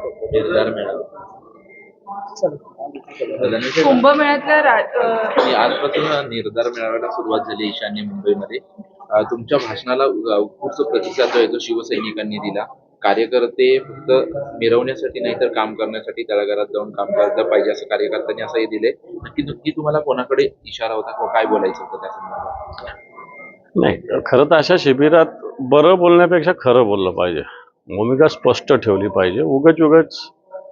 निर्धार मिळाला कुंभमेळ्यातल्या आजपासून निर्धार मेळाव्याला सुरुवात झाली ईशान्य मुंबईमध्ये. तुमच्या भाषणाला उत्स्फूर्त प्रतिसाद जो आहे तो शिवसैनिकांनी दिला. कार्यकर्ते फक्त मिरवण्यासाठी नाही तर काम करण्यासाठी तळागाळात जाऊन काम करायला पाहिजे असं कार्यकर्त्यांनी असंही दिले नक्की नक्की तुम्हाला कोणाकडे इशारा होता किंवा काय बोलायचं होतं त्या संदर्भात? नाही खरं तर अशा शिबिरात बरं बोलण्यापेक्षा खरं बोललं पाहिजे. भूमिका स्पष्ट ठेवली पाहिजे. उगच उगच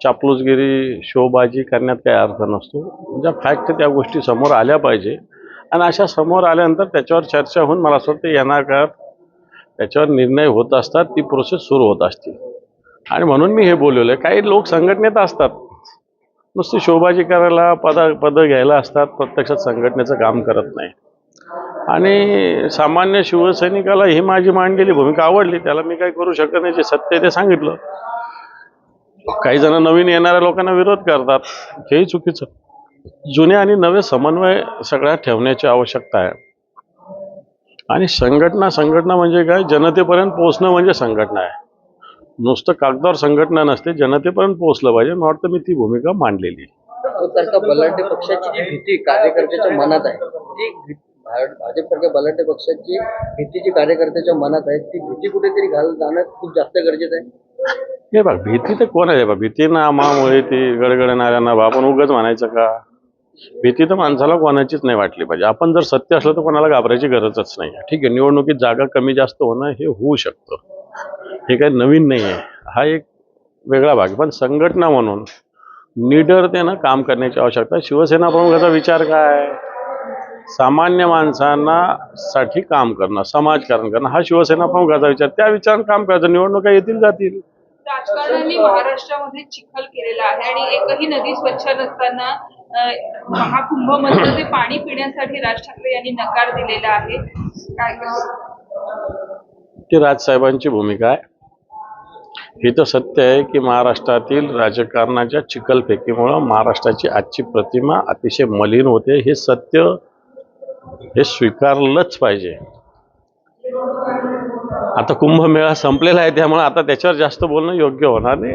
चापलूसगिरी शोबाजी करण्यात काही अर्थ नसतो. ज्या फॅक्ट त्या गोष्टी समोर आल्या पाहिजे. आणि अशा समोर आल्यानंतर त्याच्यावर चर्चा होऊन मला असं वाटतं येणार काळात त्याच्यावर निर्णय होत असतात ती प्रोसेस सुरू होत असते. आणि म्हणून मी हे बोललेलं आहे काही लोक संघटनेत असतात. नुसती शोबाजी करायला पदा पदं घ्यायला असतात प्रत्यक्षात संघटनेचं काम करत नाही. आणि सामान्य शिवसैनिकाला ही माझी मांडलेली भूमिका आवडली. त्याला मी काही करू शकत नाही जे सत्य ते सांगितलं. काही जण नवीन येणाऱ्या लोकांना विरोध करतात. हेही चुकीचं. जुने आणि नवे समन्वय सगळ्यात ठेवण्याची आवश्यकता आहे. आणि संघटना संघटना म्हणजे काय? जनतेपर्यंत पोहोचणं म्हणजे संघटना आहे. नुसतं कागदावर संघटना नसते जनतेपर्यंत पोहोचलं पाहिजे. मला वाटतं मी ती भूमिका मांडलेली आहे. बलाढ्य पक्षाची जी भीती कार्यकर्त्याच्या मनात आहे ती भाजपसारख्या बलाढ्य पक्षाची भीती जी कार्यकर्त्याच्या मनात आहे. ती भीती कुठेतरी घाल जाणं खूप जास्त गरजेचं आहे. हे बघ भीती तर कोण आहे बा भीती ना मामुळे ती गडगडणाऱ्यांना बा आपण उगाच म्हणायचं का? भीती तर माणसाला कोणाचीच नाही वाटली पाहिजे. आपण जर सत्य असलं तर कोणाला घाबरायची गरजच नाही ठीक आहे निवडणुकीत जागा कमी जास्त होणं हे होऊ शकतं. हे काही नवीन नाही आहे. हा एक वेगळा भाग आहे. पण संघटना म्हणून निडरतेनं काम करण्याची आवश्यकता शिवसेना प्रमुखाचा विचार काय? सामान्य माणसांना साठी काम करणं समाजकारण करणं हा शिवसेना प्रमुखाचा विचार त्या विचारानं काम करायचं निवडणुका येतील जातील. राजकारण्यांनी महाराष्ट्रामध्ये चिखल केलेला आहे आणि एकही नदी स्वच्छ नसताना अं, महाकुंभमधलं ते पाणी पिण्यासाठी राज ठाकरे यांनी नकार दिलेला आहे. काय ती राजसाहेबांची भूमिका आहे. हे तर सत्य आहे की महाराष्ट्रातील राजकारणाच्या चिखलफेकीमुळं महाराष्ट्राची आजची प्रतिमा अतिशय मलिन होते. हे सत्य हे स्वीकारलंच पाहिजे. आता कुंभमेळा संपलेला आहे त्यामुळे आता त्याच्यावर जास्त बोलणं योग्य होणार नाही.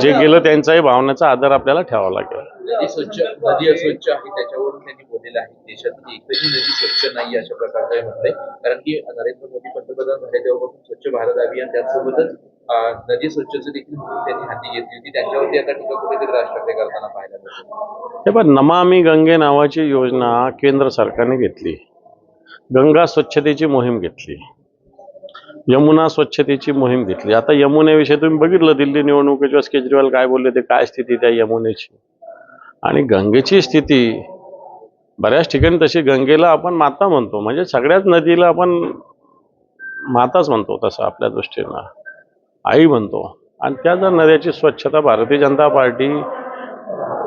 जे गेलं त्यांचाही भावनाचा आदर आपल्याला ठेवावा लागेल. नदी स्वच्छ नदी अस्वच्छ आहे त्याच्यावरून त्यांनी बोललेलं आहे. देशातील एकही नदी स्वच्छ नाही अशा प्रकारचं हे कारण की नरेंद्र मोदी पंतप्रधान झाले तेव्हापासून स्वच्छ भारत अभियान त्यासोबतच नदी स्वच्छतेची देखील त्यांनी हाती घेतली होती. त्यांच्यावरती आता टीका कुठेतरी राज ठाकरे करताना पाहायला मिळते. हे पण नमामी गंगे नावाची योजना केंद्र सरकारने घेतली. गंगा स्वच्छतेची मोहीम घेतली. यमुना स्वच्छतेची मोहीम घेतली. आता यमुनेविषयी तुम्ही बघितलं दिल्ली निवडणुकीच्या केजरीवाल काय बोलले ते काय स्थिती त्या यमुनेची? आणि गंगेची स्थिती बऱ्याच ठिकाणी तशी गंगेला आपण माता म्हणतो. म्हणजे सगळ्याच नदीला आपण माताच म्हणतो तसं आपल्या दृष्टीनं. आई म्हणतो आणि त्या जर नद्याची स्वच्छता भारतीय जनता पार्टी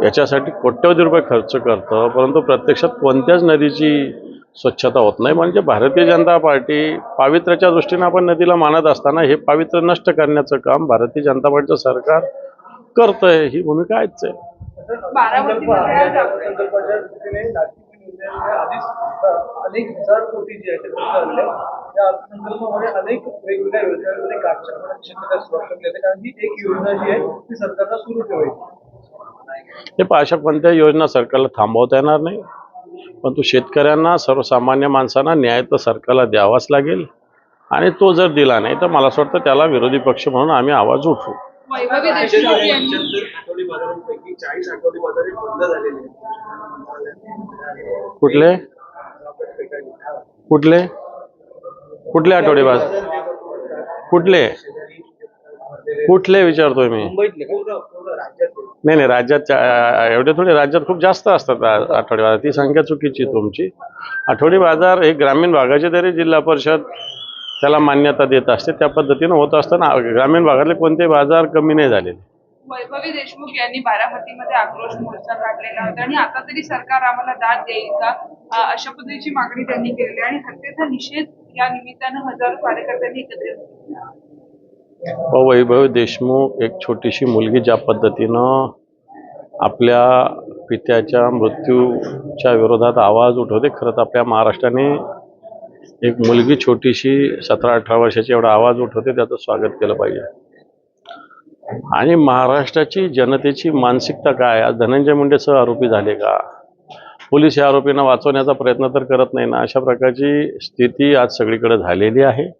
याच्यासाठी कोट्यवधी रुपये खर्च करतं परंतु प्रत्यक्षात कोणत्याच नदीची स्वच्छता होत नाही. म्हणजे भारतीय जनता पार्टी पावित्र्याच्या दृष्टीनं आपण नदीला मानत असताना हे पावित्र्य नष्ट करण्याचं काम भारतीय जनता पार्टीचं सरकार करतंय. ही भूमिका आहेच आहे. अनेक हजार कोटी जे आहे त्या अर्थसंकल्पामध्ये अनेक वेगवेगळ्या योजनांमध्ये काटछापणाची शक्यता स्पष्ट केली. कारण ही एक योजना जी आहे ती सरकारला सुरू ठेवायची. हे अशा कोणत्या योजना सरकारला थांबवता येणार नाही. परंतु शेतकऱ्यांना सर्वसामान्य माणसांना न्याय तर सरकारला द्यावाच लागेल. आणि तो जर दिला नाही तर मला असं वाटतं त्याला विरोधी पक्ष म्हणून आम्ही आवाज उठवू. कुठले? कुठले? कुठले आठवडे बाज? कुठले? कुठले विचारतोय मी? नाही नाही राज्यात एवढे थोडे राज्यात खूप जास्त असतात आठवडे बाजार. ती संख्या चुकीची तुमची. आठवडे बाजार हे ग्रामीण भागाचे तरी जिल्हा परिषद त्याला मान्यता देत असते. त्या पद्धतीनं होत असताना ग्रामीण भागातले कोणते बाजार कमी नाही झालेले. वैभवी देशमुख यांनी बारामतीमध्ये आक्रोश मोर्चा काढलेला होता आणि आता तरी सरकार आम्हाला दाद देईल का? अशा पद्धतीची मागणी त्यांनी केली आणि हत्येचा निषेध या निमित्तानं हजारो कार्यकर्त्यांनी एकत्रित वैभव देशमुख एक छोटीशी मुलगी ज्या पद्धतीनं आपल्या पित्याच्या मृत्यूच्या विरोधात आवाज उठवते खरं तर आपल्या महाराष्ट्राने एक मुलगी छोटीशी सतरा अठरा वर्षाची एवढा आवाज उठवते त्याचं स्वागत केलं पाहिजे. आणि महाराष्ट्राची जनतेची मानसिकता काय? आज धनंजय मुंडे सह आरोपी झाले का? पोलीस या आरोपींना वाचवण्याचा प्रयत्न तर करत नाही ना. अशा प्रकारची स्थिती आज सगळीकडे झालेली आहे.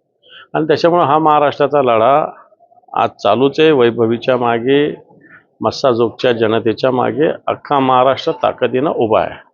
आणि त्याच्यामुळं हा महाराष्ट्राचा लढा आज चालूच आहे. वैभवीच्या मागे मस्साजोगच्या जनतेच्या मागे अख्खा महाराष्ट्र ताकदीनं उभा आहे.